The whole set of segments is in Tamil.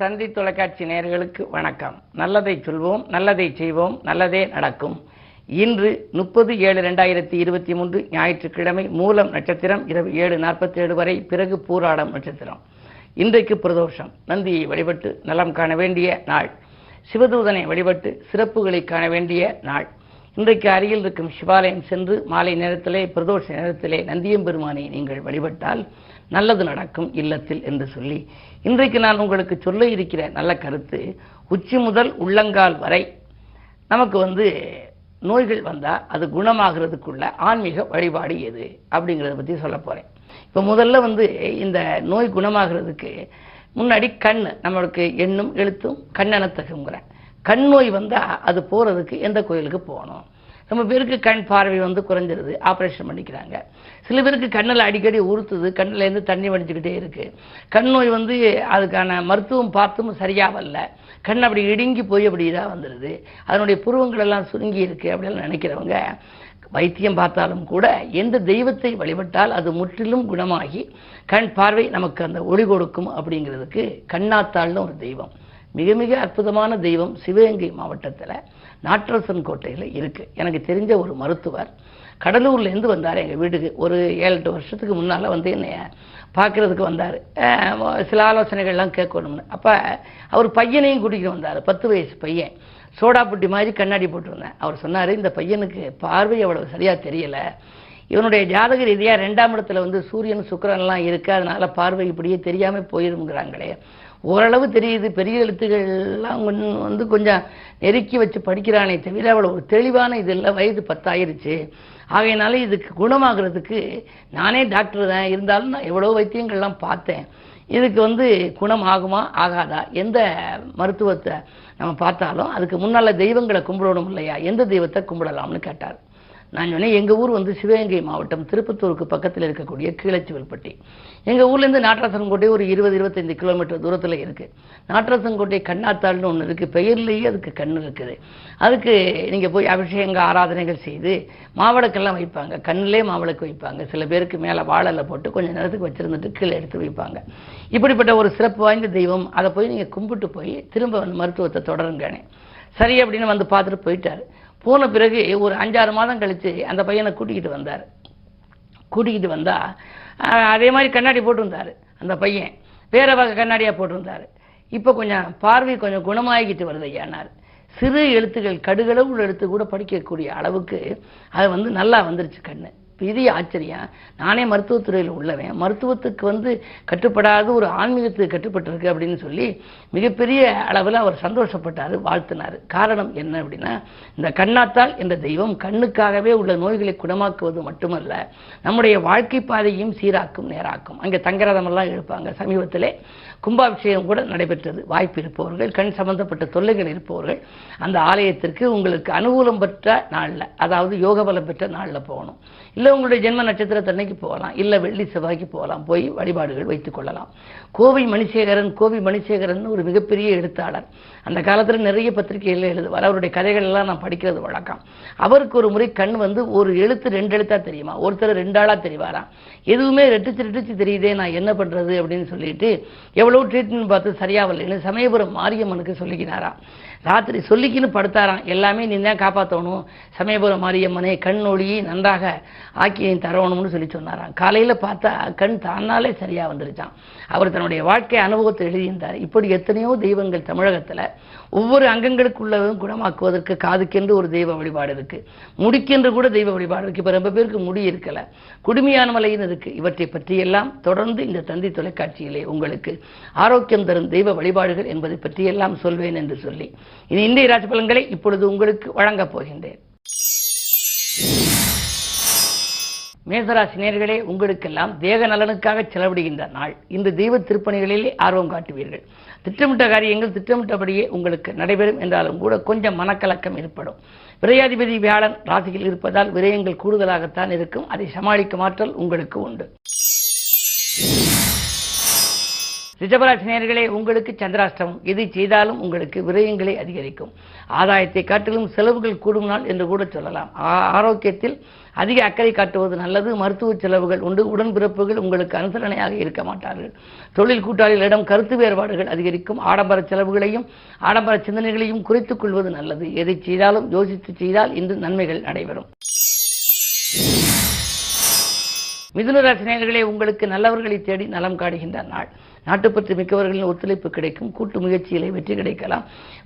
தந்தி தொலைக்காட்சி நேயர்களுக்கு வணக்கம். நல்லதை சொல்வோம் நல்லதை செய்வோம் நல்லதே நடக்கும். இன்று முப்பது ஏழு ரெண்டாயிரத்தி இருபத்தி மூன்று ஞாயிற்றுக்கிழமை மூலம் நட்சத்திரம் இரவு ஏழு நாற்பத்தி ஏழு வரை பிறகு பூராடம் நட்சத்திரம். இன்றைக்கு பிரதோஷம். நந்தியை வழிபட்டு நலம் காண வேண்டிய நாள். சிவதூதனை வழிபட்டு சிறப்புகளை காண வேண்டிய நாள். இன்றைக்கு அருகில் இருக்கும் சிவாலயம் சென்று மாலை நேரத்திலே பிரதோஷ நேரத்திலே நந்தியம் பெருமானை நீங்கள் வழிபட்டால் நல்லது நடக்கும் இல்லத்தில் என்று சொல்லி இன்றைக்கு நான் உங்களுக்கு சொல்ல இருக்கிற நல்ல கருத்து உச்சி முதல் உள்ளங்கால் வரை நமக்கு வந்து நோய்கள் வந்தால் அது குணமாகிறதுக்குள்ள ஆன்மீக வழிபாடு எது அப்படிங்கிறத பற்றி சொல்ல போகிறேன் இப்போ முதல்ல வந்து இந்த நோய் குணமாகிறதுக்கு முன்னாடி கண் நம்மளுக்கு எண்ணும் எழுத்தும் கண்ணெனத்தகுங்கிறேன் கண் நோய் வந்தால் அது போகிறதுக்கு எந்த கோயிலுக்கு போகணும்? ரொம்ப பேருக்கு கண் பார்வை வந்து குறைஞ்சிருது. ஆப்ரேஷன் பண்ணிக்கிறாங்க. சில பேருக்கு கண்ணில் அடிக்கடி உறுத்துது. கண்ணிலேருந்து தண்ணி வடிஞ்சுக்கிட்டே இருக்குது கண் நோய் வந்து அதுக்கான மருத்துவம் பார்த்தும் சரியாக வரல கண் அப்படி இடுங்கி போய் அப்படி இதாக வந்துடுது அதனுடைய புருவங்கள் எல்லாம் சுருங்கி இருக்குது அப்படின்னு நினைக்கிறவங்க வைத்தியம் பார்த்தாலும் கூட எந்த தெய்வத்தை வழிபட்டால் அது முற்றிலும் குணமாகி கண் பார்வை நமக்கு அந்த ஒளி கொடுக்கும் அப்படிங்கிறதுக்கு கண்ணாத்தாள்னு ஒரு தெய்வம். மிக மிக அற்புதமான தெய்வம் சிவகங்கை மாவட்டத்தில் நாட்டரசன் கோட்டையில் இருக்குது எனக்கு தெரிஞ்ச ஒரு மருத்துவர் கடலூர்லேருந்து வந்தார். எங்கள் வீட்டுக்கு ஒரு ஏழு எட்டு வருஷத்துக்கு முன்னால் வந்து என்னை பார்க்குறதுக்கு வந்தார். சில ஆலோசனைகள்லாம் கேட்கணும்னு. அப்போ அவர் பையனையும் கூட்டிகிட்டு வந்தார். பத்து வயசு பையன். சோடாப்புட்டி மாதிரி கண்ணாடி போட்டிருந்தேன். அவர் சொன்னார் இந்த பையனுக்கு பார்வை அவ்வளவு சரியாக தெரியலை. இவனுடைய ஜாதக ரீதியாக ரெண்டாம் இடத்துல வந்து சூரியன் சுக்கரன்லாம் இருக்குது அதனால் பார்வை இப்படியே தெரியாமல் போயிருங்கிறாங்களே ஓரளவு தெரியுது. பெரிய எழுத்துக்கள்லாம் கொஞ்சம் வந்து கொஞ்சம் நெருக்கி வச்சு படிக்கிறானே தவிர அவ்வளோ ஒரு தெளிவான இது இல்லை வயது பத்தாயிருச்சு. ஆகையினால இதுக்கு குணமாகிறதுக்கு நானே டாக்டர் தான். இருந்தாலும் நான் எவ்வளோ வைத்தியங்கள்லாம் பார்த்தேன். இதுக்கு வந்து குணம் ஆகுமா ஆகாதா? எந்த மருத்துவத்தை நம்ம பார்த்தாலும் அதுக்கு முன்னால் தெய்வங்களை கும்பிடணும் இல்லையா? எந்த தெய்வத்தை கும்பிடலாம்னு கேட்டார். நான் சொன்னேன் எங்கள் ஊர் வந்து சிவகங்கை மாவட்டம் திருப்பத்தூருக்கு பக்கத்தில் இருக்கக்கூடிய கீழச்சுவல்பட்டி. எங்கள் ஊர்லேருந்து நாட்டரசன்கோட்டை ஒரு இருபது இருபத்தைந்து கிலோமீட்டர் தூரத்தில் இருக்குது நாட்டரசன்கோட்டை கண்ணாத்தாள்னு ஒன்று இருக்குது பெயர்லேயே அதுக்கு கண் இருக்குது. அதுக்கு நீங்கள் போய் அபிஷேக ஆராதனைகள் செய்து மாவிளக்கெல்லாம் வைப்பாங்க. கண்ணிலே மாவிளக்கு வைப்பாங்க. சில பேருக்கு மேலே வாழலை போட்டு கொஞ்சம் நேரத்துக்கு வச்சுருந்துட்டு கீழே எடுத்து வைப்பாங்க. இப்படிப்பட்ட ஒரு சிறப்பு வாய்ந்த தெய்வம். அதை போய் நீங்கள் கும்பிட்டு போய் திரும்ப வந்து மருத்துவத்தை தொடருங்கானே சரி அப்படின்னு வந்து பார்த்துட்டு போயிட்டார். போன பிறகு ஒரு அஞ்சாறு மாதம் கழித்து அந்த பையனை கூட்டிக்கிட்டு வந்தார். கூட்டிக்கிட்டு வந்தால் அதே மாதிரி கண்ணாடி போட்டிருந்தார் அந்த பையன். வேற வகை கண்ணாடியாக போட்டிருந்தார். இப்போ கொஞ்சம் பார்வை கொஞ்சம் குணமாகிக்கிட்டு வருது ஐயானார். சிறு எழுத்துக்கள் கடுகளவு எழுத்து கூட படிக்கக்கூடிய அளவுக்கு அது வந்து நல்லா வந்துருச்சு கண்ணு. பெரிய ஆச்சரியம். நானே மருத்துவத்துறையில் உள்ளவன். மருத்துவத்துக்கு வந்து கட்டுப்படாத ஒரு ஆன்மீகத்துக்கு கட்டுப்பட்டிருக்கு அப்படின்னு சொல்லி மிகப்பெரிய அளவில் அவர் சந்தோஷப்பட்டார் வாழ்த்தினார். காரணம் என்ன அப்படின்னா இந்த கண்ணாத்தால் என்ற தெய்வம் கண்ணுக்காகவே உள்ள நோய்களை குணமாக்குவது மட்டுமல்ல நம்முடைய வாழ்க்கை பாதையும் சீராக்கும் நேராக்கும். அங்கே தங்கரதமெல்லாம் எழுப்பாங்க சமீபத்திலே கும்பாபிஷேகம் கூட நடைபெற்றது. வாய்ப்பு இருப்பவர்கள் கண் சம்பந்தப்பட்ட தொல்லைகள் இருப்பவர்கள் அந்த ஆலயத்திற்கு உங்களுக்கு அனுகூலம் பெற்ற நாளில் அதாவது யோக பலம் பெற்ற நாளில் போகணும். இல்லை உங்களுடைய ஜென்ம நட்சத்திரத்தன்னைக்கு போகலாம் இல்லை வெள்ளி செவ்வாய்க்கு போகலாம் போய் வழிபாடுகள் வைத்துக் கொள்ளலாம். கோவை மணிசேகரன் கோவி மணிசேகரன் ஒரு மிகப்பெரிய எழுத்தாளர். அந்த காலத்தில் நிறைய பத்திரிகைகளில் எழுதுவார். அவருடைய கதைகள் எல்லாம் நான் படிக்கிறது வழக்கம். அவருக்கு ஒரு முறை கண் வந்து ஒரு எழுத்து ரெண்டு எழுத்தா தெரியுமா? ஒருத்தர் ரெண்டாளா தெரிவாராம் எதுவுமே ரெட்டிச்சு ரெட்டிச்சு தெரியுதே நான் என்ன பண்ணுறது அப்படின்னு சொல்லிட்டு எவ்வளோ ட்ரீட்மெண்ட் பார்த்து சரியாகலைன்னு சமயபுரம் மாரியம்மனுக்கு சொல்லிக்கினாராம் ராத்திரி சொல்லிக்கின்னு படுத்தாராம். எல்லாமே நீ தான் காப்பாற்றணும் சமயபுரம் மாரியம்மனே கண் ஒளியை நன்றாக ஆக்கியம் தரணும்னு சொல்லி சொன்னாராம். காலையில் பார்த்தா கண் தானாலே சரியாக வந்துருச்சான் அவர் தன்னுடைய வாழ்க்கை அனுபவத்தை எழுதியிருந்தார். இப்படி எத்தனையோ தெய்வங்கள் தமிழகத்தில் ஒவ்வொரு அங்கங்களுக்குள்ளதும் குணமாக்குவதற்கு காதுக்கென்று ஒரு தெய்வ வழிபாடு இருக்கு. முடிக்கென்று கூட தெய்வ வழிபாடு இருக்கு. இப்போ ரொம்ப பேருக்கு முடி இருக்கல. குடுமையான மலைன்னு இருக்கு. இவற்றை பற்றியெல்லாம் தொடர்ந்து இந்த தந்தி தொலைக்காட்சியிலே உங்களுக்கு ஆரோக்கியம் தரும் தெய்வ வழிபாடுகள் என்பதை பற்றியெல்லாம் சொல்வேன் என்று சொல்லி. இனி இந்திய ராசி பலன்களை இப்பொழுது உங்களுக்கு வழங்கப் போகின்றேன். மேசராசி நேர்களே உங்களுக்கெல்லாம் தேக நலனுக்காக செலவிடுகின்ற நாள். இந்த தெய்வ திருப்பணிகளிலே ஆர்வம் காட்டுவீர்கள். திட்டமிட்ட காரியங்கள் திட்டமிட்டபடியே உங்களுக்கு நடைபெறும் என்றாலும் கூட கொஞ்சம் மனக்கலக்கம் ஏற்படும். விரையாதிபதி வியாழன் ராசியில் இருப்பதால் விரயங்கள் கூடுதலாகத்தான் இருக்கும். அதை சமாளிக்கும் ஆற்றல் உங்களுக்கு உண்டு. சிஜபராசிநேகர்களே உங்களுக்கு சந்திராஷ்டமம். எது செய்தாலும் உங்களுக்கு விரயங்களை அதிகரிக்கும். ஆதாயத்தை காட்டிலும் செலவுகள் கூடும் நாள் என்று கூட சொல்லலாம். ஆரோக்கியத்தில் அதிக அக்கறை காட்டுவது நல்லது. மருத்துவ செலவுகள் உண்டு. உடன்பிறப்புகள் உங்களுக்கு அனுசரணையாக இருக்க மாட்டார்கள். தொழில் கூட்டாளிகளிடம் கருத்து வேறுபாடுகள் அதிகரிக்கும். ஆடம்பர செலவுகளையும் ஆடம்பர சிந்தனைகளையும் குறைத்துக் கொள்வது நல்லது. எதை செய்தாலும் யோசித்து செய்தால் இன்று நன்மைகள் நடைபெறும் மிதுன உங்களுக்கு நல்லவர்களை தேடி நலம் காடுகின்ற நாள். நாட்டுப்பற்று மிக்கவர்களின் ஒத்துழைப்பு கிடைக்கும் கூட்டு முயற்சிகளை வெற்றி கிடைக்கலாம்.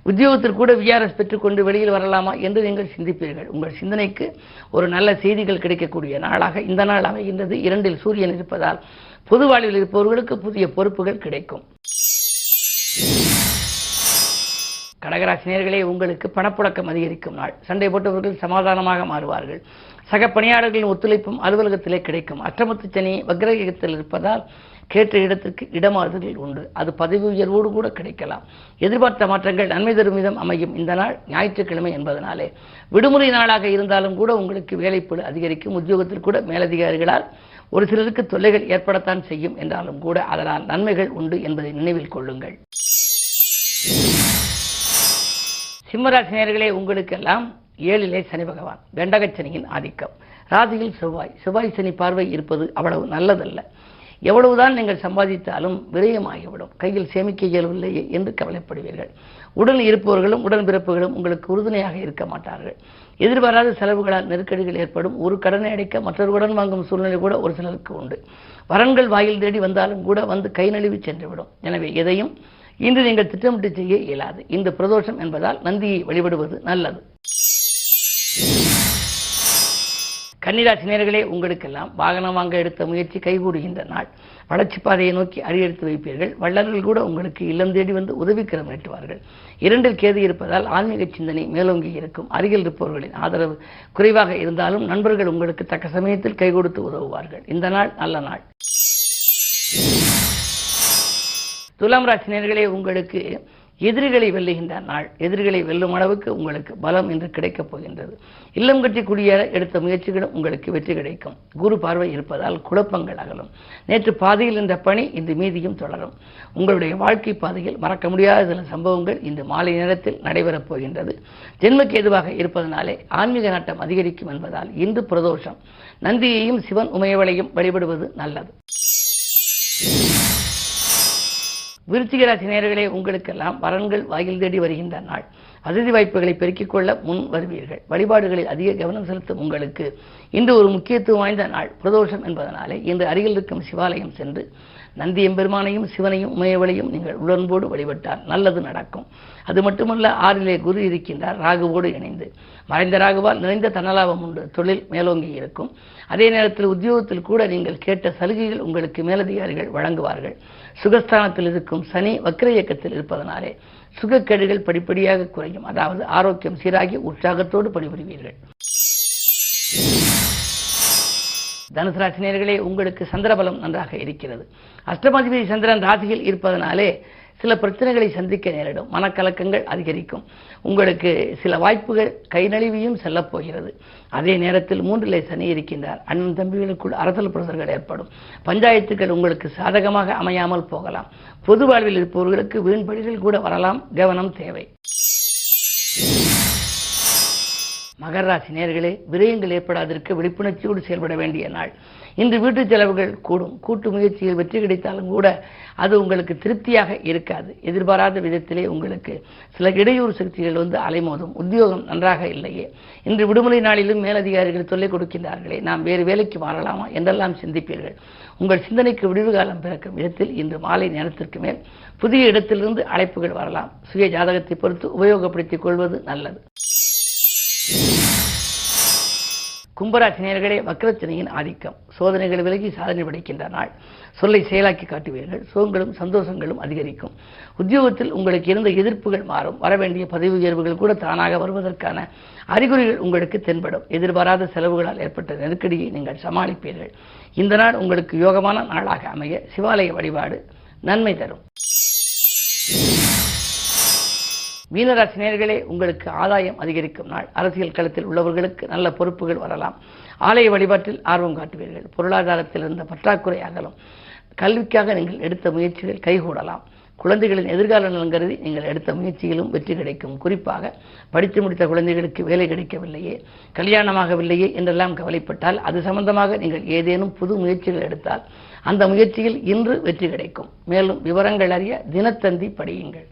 உத்தியோகத்தில் கூட விஆர்எஸ் பெற்றுக்கொண்டு வெளியில் வரலாமா என்று நீங்கள் சிந்திப்பீர்கள். உங்கள் சிந்தனைக்கு ஒரு நல்ல செய்திகள் கிடைக்கக்கூடிய நாளாக இந்த நாள் அமைகின்றது. இரண்டில் சூரியன் இருப்பதால் பொது வாழ்வில் இருப்பவர்களுக்கு புதிய பொறுப்புகள் கிடைக்கும். கடகராசினியர்களே உங்களுக்கு பணப்புழக்கம் அதிகரிக்கும் நாள். சண்டை போட்டவர்கள் சமாதானமாக மாறுவார்கள். சக பணியாளர்களின் ஒத்துழைப்பும் அலுவலகத்திலே கிடைக்கும். அற்றமத்து சனி வக்ரகத்தில் இருப்பதால் கேட்ட இடத்திற்கு இடமாறுதல்கள் உண்டு. அது பதவி உயர்வோடு கூட கிடைக்கலாம். எதிர்பார்த்த மாற்றங்கள் நன்மை தரும் விதம் அமையும். இந்த நாள் ஞாயிற்றுக்கிழமை என்பதனாலே விடுமுறை நாளாக இருந்தாலும் கூட உங்களுக்கு வேலைப்படு அதிகரிக்கும். உத்தியோகத்தில் கூட மேலதிகாரிகளால் ஒரு சிலருக்கு தொல்லைகள் ஏற்படத்தான் செய்யும் என்றாலும் கூட அதனால் நன்மைகள் உண்டு என்பதை நினைவில் கொள்ளுங்கள். சிம்மராசினியர்களே உங்களுக்கெல்லாம் ஏழிலே சனி பகவான் கண்டகச்சனியின் ஆதிக்கம். ராசியில் செவ்வாய். செவ்வாய் சனி பார்வை இருப்பது அவ்வளவு நல்லதல்ல. எவ்வளவுதான் நீங்கள் சம்பாதித்தாலும் விரயமாகிவிடும் கையில் சேமிக்க இயலவில்லையே என்று கவலைப்படுவீர்கள். உடன் இருப்பவர்களும் உடன்பிறப்புகளும் உங்களுக்கு உறுதுணையாக இருக்க மாட்டார்கள். எதிர்பாராத செலவுகளால் நெருக்கடிகள் ஏற்படும். ஒரு கடனை அடைக்க மற்றொரு கடன் வாங்கும் சூழ்நிலை கூட ஒரு சிலருக்கு உண்டு. வரன்கள் வாயில் தேடி வந்தாலும் கூட வந்து கை நழுவி சென்றுவிடும். எனவே எதையும் இன்று நீங்கள் திட்டமிட்டு செய்ய இயலாது. இந்த பிரதோஷம் என்பதால் நந்தியை வழிபடுவது நல்லது. கன்னிராசி நேர்களே உங்களுக்கெல்லாம் வாகனம் வாங்க எடுத்த முயற்சி கைகூடுகின்ற நாள். வளர்ச்சி பாதையை நோக்கி அடியெடுத்து வைப்பீர்கள். வள்ளல்கள் கூட உங்களுக்கு இல்லம் தேடி வந்து உதவிக்கரம் நீட்டுவார்கள் இரண்டில் கேது இருப்பதால் ஆன்மீக சிந்தனை மேலோங்கி இருக்கும். அருகில் இருப்பவர்களின் ஆதரவு குறைவாக இருந்தாலும் நண்பர்கள் உங்களுக்கு தக்க சமயத்தில் கை கொடுத்து உதவுவார்கள். இந்த நாள் நல்ல நாள். துலாம் ராசினியர்களே உங்களுக்கு எதிரிகளை வெல்லுகின்ற நாள். எதிரிகளை வெல்லும் அளவுக்கு உங்களுக்கு பலம் என்று கிடைக்கப் போகின்றது. இல்லம் கட்டி குடியேற எடுத்த முயற்சிகளும் உங்களுக்கு வெற்றி கிடைக்கும். குரு பார்வை இருப்பதால் குழப்பங்கள் அகலும். நேற்று பாதையில் இருந்த பணி இன்று மீதியும் தொடரும். உங்களுடைய வாழ்க்கை பாதையில் மறக்க முடியாத சில சம்பவங்கள் இன்று மாலை நேரத்தில் நடைபெறப் போகின்றது. ஜென்மக்கு எதுவாக இருப்பதனாலே ஆன்மீக நாட்டம் அதிகரிக்கும் என்பதால் இன்று பிரதோஷம். நந்தியையும் சிவன் உமையவளையும் வழிபடுவது நல்லது. விருச்சிக ராசி நேயர்களே உங்களுக்கெல்லாம் வரன்கள் வாயில் தேடி வருகின்ற நாள். வசதி வாய்ப்புகளை பெருக்கிக் கொள்ள முன் வருவீர்கள். வழிபாடுகளில் அதிக கவனம் செலுத்தும் உங்களுக்கு இன்று ஒரு முக்கியத்துவம் வாய்ந்த நாள். பிரதோஷம் என்பதனாலே இன்று அருகில் இருக்கும் சிவாலயம் சென்று நந்தி எம்பெருமானையும் சிவனையும் உமையவளையும் நீங்கள் உடன்போடு வழிபட்டால் நல்லது நடக்கும். அது மட்டுமல்ல ஆறிலே குரு இருக்கின்றார் ராகுவோடு இணைந்து. மறைந்த ராகுவால் நிறைந்த தனலாபம் உண்டு. தொழில் மேலோங்கி இருக்கும். அதே நேரத்தில் உத்தியோகத்தில் கூட நீங்கள் கேட்ட சலுகைகள் உங்களுக்கு மேலதிகாரிகள் வழங்குவார்கள். சுகஸ்தானத்தில் இருக்கும் சனி வக்ர இயக்கத்தில் இருப்பதனாலே சுகக்கேடுகள் படிப்படியாக குறையும். அதாவது ஆரோக்கியம் சீராகி உற்சாகத்தோடு பணிபுரிவீர்கள். தனுசு ராசினியர்களே உங்களுக்கு சந்திரபலம் நன்றாக இருக்கிறது. அஷ்டமாதிபதி சந்திரன் ராசியில் இருப்பதனாலே சில பிரச்சனைகளை சந்திக்க நேரிடும். மனக்கலக்கங்கள் அதிகரிக்கும். உங்களுக்கு சில வாய்ப்புகள் கை நழுவியும் அதே நேரத்தில் மூன்றிலே சனி இருக்கின்றார். அண்ணன் தம்பிகளுக்குள் அரசல் புரசல்கள் ஏற்படும். பஞ்சாயத்துகள் உங்களுக்கு சாதகமாக அமையாமல் போகலாம். பொது வாழ்வில் இருப்பவர்களுக்கு வீண்படிகள் கூட வரலாம். கவனம் தேவை. மகராசி நேர்களே விரயங்கள் ஏற்படாதிருக்க விழிப்புணர்ச்சியோடு செயல்பட வேண்டிய நாள். இன்று வீட்டு செலவுகள் கூடும். கூட்டு முயற்சியில் வெற்றி கிடைத்தாலும் கூட அது உங்களுக்கு திருப்தியாக இருக்காது. எதிர்பாராத விதத்திலே உங்களுக்கு சில இடையூறு சக்திகள் வந்து அலைமோதும். உத்தியோகம் நன்றாக இல்லையே. இன்று விடுமுறை நாளிலும் மேலதிகாரிகள் சொல்லிக் கொடுக்கின்றார்களே நாம் வேறு வேலைக்கு மாறலாமா? என்றெல்லாம் சிந்திப்பீர்கள். உங்கள் சிந்தனைக்கு விடுவு காலம் பிறக்கும் விதத்தில் இன்று மாலை நேரத்திற்கு மேல் புதிய இடத்திலிருந்து அழைப்புகள் வரலாம். சுய ஜாதகத்தை பொறுத்து உபயோகப்படுத்திக் கொள்வது நல்லது. கும்பராசினியர்களே வக்ரத்தினையின் ஆதிக்கம். சோதனைகள் விலகி சாதனை படைக்கின்ற நாள். சொல்லை செயலாக்கி காட்டுவீர்கள். சுகங்களும் சந்தோஷங்களும் அதிகரிக்கும். உத்தியோகத்தில் உங்களுக்கு இருந்த எதிர்ப்புகள் மாறும். வரவேண்டிய பதவி உயர்வுகள் கூட தானாக வருவதற்கான அறிகுறிகள் உங்களுக்கு தென்படும். எதிர்பாராத செலவுகளால் ஏற்பட்ட நெருக்கடியை நீங்கள் சமாளிப்பீர்கள். இந்த நாள் உங்களுக்கு யோகமான நாளாக அமைய சிவாலய வழிபாடு நன்மை தரும். மீனராசி நேர்களே உங்களுக்கு ஆதாயம் அதிகரிக்கும் நாள். அரசியல் களத்தில் உள்ளவர்களுக்கு நல்ல பொறுப்புகள் வரலாம். ஆலய வழிபாட்டில் ஆர்வம் காட்டுவீர்கள். பொருளாதாரத்தில் இருந்த பற்றாக்குறை அகலும். கல்விக்காக நீங்கள் எடுத்த முயற்சிகள் கைகூடலாம். குழந்தைகளின் எதிர்கால நலன் கருதி நீங்கள் எடுத்த முயற்சிகளும் வெற்றி கிடைக்கும். குறிப்பாக படித்து முடித்த குழந்தைகளுக்கு வேலை கிடைக்கவில்லையே கல்யாணமாகவில்லையே என்றெல்லாம் கவலைப்பட்டால் அது சம்பந்தமாக நீங்கள் ஏதேனும் புது முயற்சிகள் எடுத்தால் அந்த முயற்சியில் இன்று வெற்றி கிடைக்கும். மேலும் விவரங்கள் அறிய தினத்தந்தி படியுங்கள்.